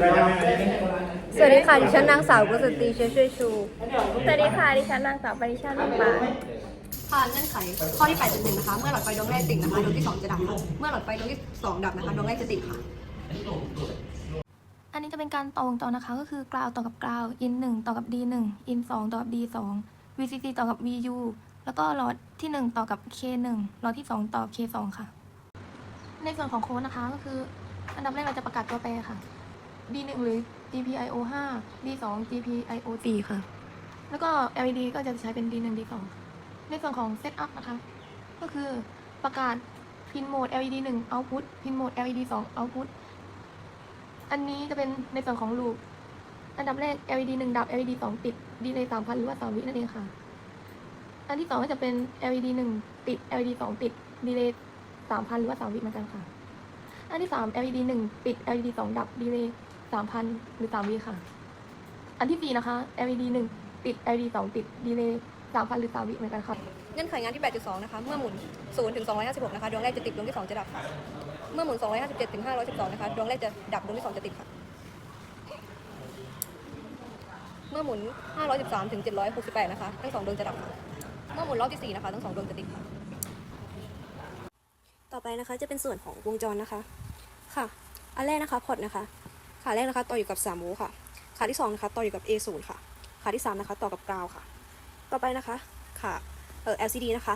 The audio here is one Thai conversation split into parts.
สวัสดีค่ะ ดิฉันนางสาวกุศตรีเชื้อช่วยชู สวัสดีค่ะ ดิฉันนางสาวปริชาติลำปางค่ะเงื่อนไขข้อที่8.1นะคะ เมื่อหลอดไฟดวงแรกติดนะคะดวงที่ 2 จะดับค่ะเมื่อหลอดไฟดวงที่ 2 ดับนะคะดวงแรกจะติดค่ะ อันนี้จะเป็นการต่อวงจรนะคะ ก็คือกราวต่อกับกราว in 1ต่อกับ d 1 in 2ต่อกับ d 2 vcc ต่อกับ vu แล้วก็หลอดที่ 1 ต่อกับ k 1หลอดที่ 2 ต่อ k 2ค่ะ ในส่วนของโค้ดนะคะก็คืออันดับแรกเราจะประกาศตัวแปรค่ะ d 1 หรือ gpio 5 d 2 gpio 4ค่ะ แล้วก็ led ก็จะใช้เป็น d 1 d 2 ในส่วนของ setup นะคะ ก็คือประกาศ pin mode led 1 output pin mode led 2 output อันนี้จะเป็นในส่วนของลูปอันดับแรก LED 1 ดับ LED 2 ติดดีเลย์3,000 หรือว่า 3 วินั่นเองค่ะ อันที่ 2 ก็จะเป็น LED 1 ติด LED 2 ติดดีเลย์3,000 หรือว่า 3 วิเหมือนกันค่ะ อันที่ 3 LED 1 ติด LED 2 ดับ ดีเลย์3,000หรือ3วิค่ะ อันที่4นะคะ LED 1ติด LED 2ติดดีเลย์3,000หรือ3วิเหมือนกันค่ะเงื่อนไขงานที่ 8.2 นะคะ เมื่อหมุน0ถึง256 นะคะ ดวงแรกจะติด ดวงที่ 2 จะดับค่ะ เมื่อหมุน 257ถึง512 นะคะ ดวงแรกจะดับ ดวงที่ 2 จะติดค่ะ เมื่อหมุน 513ถึง768 นะคะ ทั้งสองดวงจะดับค่ะ เมื่อหมุนรอบที่ 4 นะคะ ทั้งสองดวงจะติดค่ะ ต่อไปนะคะ จะเป็นส่วนของวงจรนะคะ ค่ะ อันแรกนะคะ พอร์ตนะคะ ขาแรกนะคะต่ออยู่กับ3โวลต์ค่ะ ขาที่2นะคะต่ออยู่กับ A0 ค่ะ ขาที่3นะคะต่อกับกราวค่ะ ต่อไปนะคะขาเอ่อ LCD นะคะ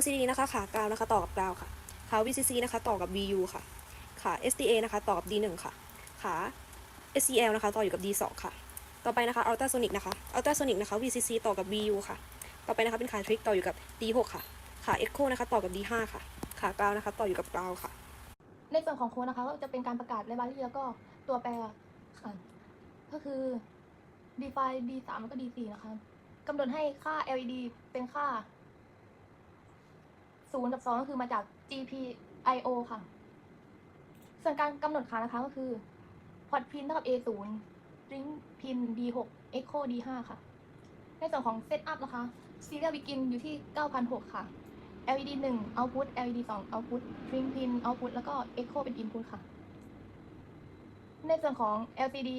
LCD นะคะขากราวนะคะต่อกับกราวค่ะ ขา VCC นะคะต่อกับ VU ค่ะ ขา SDA นะคะต่อกับ D1 ค่ะ ขา SCL นะคะต่ออยู่กับ D2 ค่ะ ต่อไปนะคะ Ultrasonic นะคะ Ultrasonic นะคะ VCC ต่อกับ VU ค่ะ ต่อไปนะคะเป็นขา Trick ต่ออยู่กับ D6 ค่ะ ขา Echo นะคะต่อกับ D5 ค่ะ ขากราวนะคะต่ออยู่กับกราวค่ะ ในส่วนของโค้ดนะคะก็จะเป็นการประกาศไลบรารีแล้วก็ตัวแปรก็คือ define d 3 แล้วก็ d 4 นะคะกำหนดให้ค่า led เป็นค่า0กับ2ก็คือมาจาก gpio ค่ะ ส่วนการกำหนดค่านะคะก็คือ port pin เท่ากับ a 0 string pin d 6 echo d 5 ค่ะ ในส่วนของ setup นะคะ serial begin อยู่ที่ 9,006ค่ะ LED 1 output LED 2 output string pin output แล้วก็ echo เป็น input ค่ะ ในส่วนของ LCD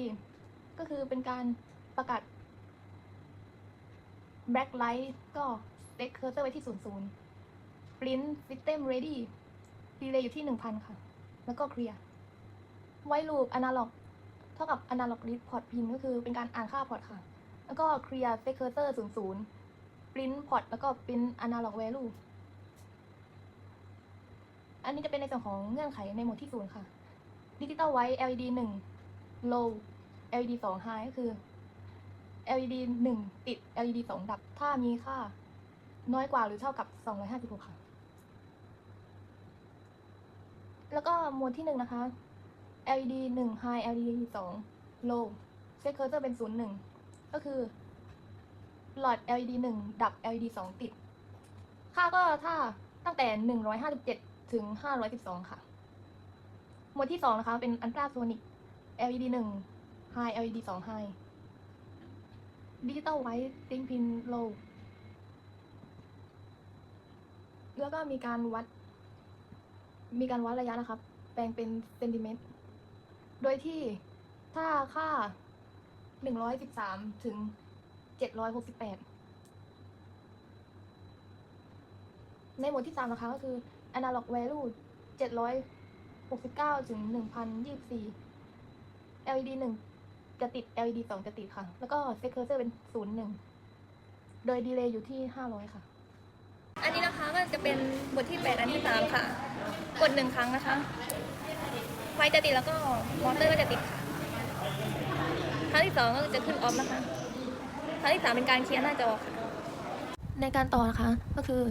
ก็คือเป็นการประกาศ backlight ก็ set cursor ไว้ที่ 00 print system ready delay อยู่ที่ 1000 ค่ะ แล้วก็ clear while loop analog เท่ากับ analog read port pin ก็คือเป็นการอ่านค่าพอร์ตค่ะ แล้วก็ clear set cursor 00 print port แล้วก็ print analog value อันนี้จะเป็นในส่วนของเงื่อนไขในโหมดที่ศูนย์ค่ะ ดิจิตอลไวท์ LED 1 low LED 2 high ก็คือ LED 1 ติด LED 2 ดับ ถ้ามีค่า น้อยกว่าหรือเท่ากับ 256 ค่ะ แล้วก็โหมดที่1นะคะ LED 1 high LED 2 low set cursor เป็น 0 1 ก็คือหลอด LED 1 ดับ LED 2 ติด ค่าก็ถ้าตั้งแต่ 157 ถึง 512 ค่ะ หมวดที่ 2 นะคะ เป็นอันตราโซนิก LED 1 High LED 2 High Digital White Sync Pin Low แล้วก็มีการวัด มีการวัดระยะนะครับ แปลงเป็นเซนติเมตร โดยที่ถ้าค่า 113 ถึง 768 ในหมวดที่ 3 นะคะก็คือ analog value 769 ถึง 1024 LED 1 จะติด LED 2 จะติดค่ะ แล้วก็ set cursor เป็น 0 1 โดย delay อยู่ที่ 500 ค่ะ อันนี้นะคะก็จะเป็นบทที่ 8 อันที่ 3 ค่ะ กดหนึ่งครั้งนะคะ ไฟจะติดแล้วก็มอเตอร์ก็จะติดค่ะ ครั้งที่ 2 ก็จะขึ้นออฟนะคะ ครั้งที่ 3 เป็นการเคลียร์หน้าจอค่ะ ในการต่อนะคะก็คือ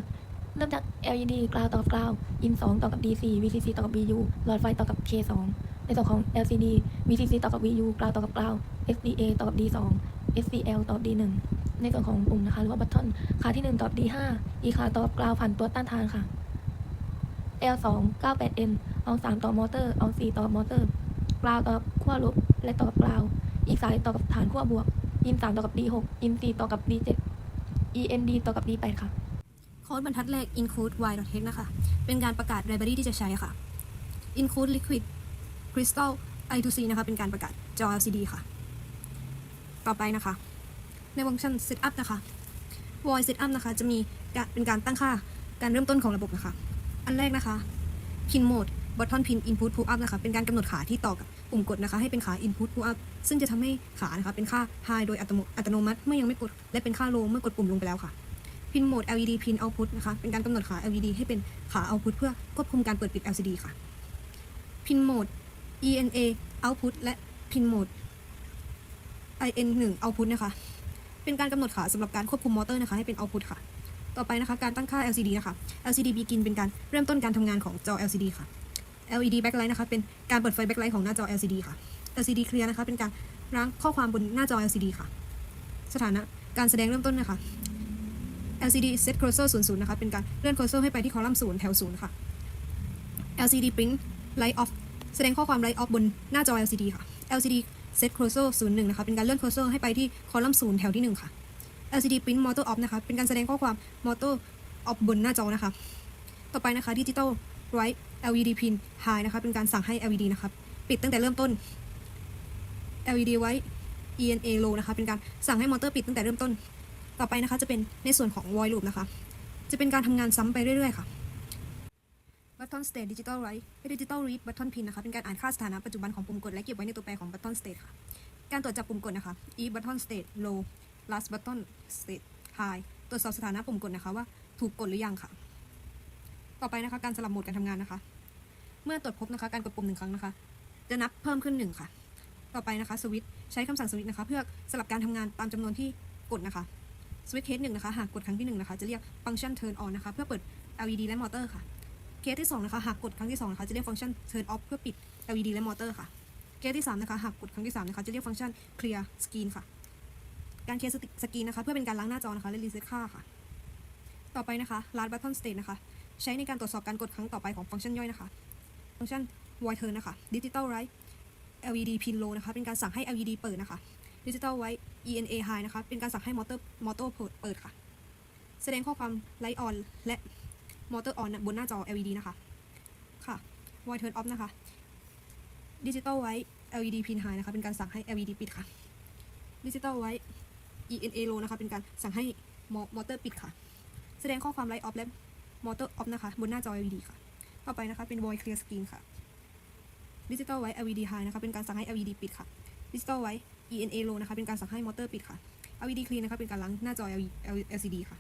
เริ่มจาก LED กราวต่อกราว in 2ต่อกับ DC VCC ต่อกับ VU หลอดไฟต่อกับ K 2 ในส่วนของ LCD VCC ต่อกับ VU กราวต่อกับกราว SDA ต่อกับ D 2 SCL ต่อกับ D 1 ในส่วนของปุ่มนะคะ หรือว่าบัตทอนขาที่ 1 ต่อกับ D 5 E ขาต่อกับกราวผ่านตัวต้านทานค่ะ L 2 98N เอา3ต่อมอเตอร์เอา4ต่อมอเตอร์กราวต่อกับขั้วลบและต่อกับกราว อีกสายต่อกับฐานขั้วบวก in 3ต่อกับ D 6 in 4ต่อกับ D 7 END ต่อกับ D 8 ค่ะ โค้ดบรรทัดแรก include y.text นะคะ เป็นการประกาศ library ที่จะใช้ค่ะ include liquid crystal I2C นะคะ เป็นการประกาศจอ LCD ค่ะ ต่อไปนะคะ ในฟังก์ชัน Setup นะคะ Voice Setup นะคะ จะมีเป็นการตั้งค่าการเริ่มต้นของระบบนะคะ อันแรกนะคะ Pin Mode Button Pin Input Pull Up นะคะ เป็นการกำหนดขาที่ต่อกับปุ่มกดนะคะ ให้เป็นขา Input Pull Up ซึ่งจะทำให้ขานะคะ เป็นค่า High โดยอัตโนมัติเมื่อยังไม่กด และเป็นค่า Low เมื่อกดปุ่มลงไปแล้วค่ะ Pin Mode LED Pin Output นะคะ เป็นการกำหนดขา LED ให้เป็นขา Output เพื่อควบคุมการเปิดปิด LCD ค่ะ Pin Mode ENA Output และ Pin Mode IN1 Output นะคะ เป็นการกำหนดขาสำหรับการควบคุมมอเตอร์นะคะให้เป็น Output ค่ะ ต่อไปนะคะการตั้งค่า LCD นะคะ LCD Begin เป็นการเริ่มต้นการทำงานของจอ LCD ค่ะ LED Backlight นะคะ เป็นการเปิดไฟ Backlight ของหน้าจอ LCD ค่ะ LCD Clear นะคะ เป็นการล้างข้อความบนหน้าจอ LCD ค่ะ สถานะการแสดงเริ่มต้นนะคะ LCD Set Cursor 00 นะคะ เป็นการเลื่อน cursor ให้ไปที่คอลัมน์0แถว0ค่ะ LCD Print Light Off แสดงข้อความ Light Off บนหน้าจอ LCD ค่ะ LCD Set Cursor 01 นะคะ เป็นการเลื่อน cursor ให้ไปที่คอลัมน์0แถวที่ 1 ค่ะ LCD Print Motor Off นะคะ เป็นการแสดงข้อความ Motor Off บนหน้าจอนะคะ ต่อไปนะคะ Digital Right LED Pin High นะคะ เป็นการสั่งให้ LED นะคะปิดตั้งแต่เริ่มต้น LED White ENA Low นะคะ เป็นการสั่งให้มอเตอร์ปิดตั้งแต่เริ่มต้น ต่อไปนะคะจะเป็นในส่วนของ void loop นะคะ จะเป็นการทำงานซ้ำไปเรื่อยๆค่ะ button state digital write digital read button pin นะคะ เป็นการอ่านค่าสถานะปัจจุบันของปุ่มกด และเก็บไว้ในตัวแปรของ button state ค่ะ การตรวจจับปุ่มกดนะคะ if button state low last button state high ตรวจสอบสถานะปุ่มกดนะคะว่าถูกกดหรือยังค่ะ ต่อไปนะคะการสลับโหมดการทำงานนะคะ เมื่อตรวจพบนะคะการกดปุ่มหนึ่งครั้งนะคะ จะนับเพิ่มขึ้นหนึ่งค่ะ ต่อไปนะคะสวิตช์ใช้คำสั่งสวิตช์นะคะ เพื่อสลับการทำงานตามจำนวนที่กดนะคะ สวิตช์เคสหนึ่งนะคะหากกดครั้งที่หนึ่งนะคะจะเรียกฟังก์ชัน turn on นะคะเพื่อเปิด LED และมอเตอร์ค่ะเคสที่สองนะคะหากกดครั้งที่สองนะคะจะเรียกฟังก์ชัน turn off เพื่อปิด LED และมอเตอร์ค่ะเคสที่สามนะคะหากกดครั้งที่สามนะคะจะเรียกฟังก์ชัน clear screen ค่ะ การเคลียร์สกรีนนะคะเพื่อเป็นการล้างหน้าจอนะคะและรีเซ็ตค่าค่ะ ต่อไปนะคะ last button state นะคะ ใช้ในการตรวจสอบการกดครั้งต่อไปของฟังก์ชันย่อยนะคะ ฟังก์ชัน void turn นะคะ digital write LED pin low นะคะเป็นการสั่งให้ LED เปิดนะคะ Digital White ENA High นะคะ เป็นการสั่งให้มอเตอร์มอเตอร์เปิดค่ะ แสดงข้อความ Light On และมอเตอร์ On บนหน้าจอ LED นะคะ ค่ะ Void Turn Off นะคะ Digital White LED Pin High นะคะ เป็นการสั่งให้ LED ปิดค่ะ Digital White ENA Low นะคะ เป็นการสั่งให้มอเตอร์ปิดค่ะ แสดงข้อความ Light Off และมอเตอร์ Off นะคะ บนหน้าจอ LED ค่ะ ต่อไปนะคะ เป็น Void Clear Screen ค่ะ Digital White LED High นะคะ เป็นการสั่งให้ LED ปิดค่ะ Digital White ENA Low นะคะ เป็นการสั่งให้มอเตอร์ปิดค่ะ LED Clean นะคะ เป็นการล้างหน้าจอ LCD ค่ะ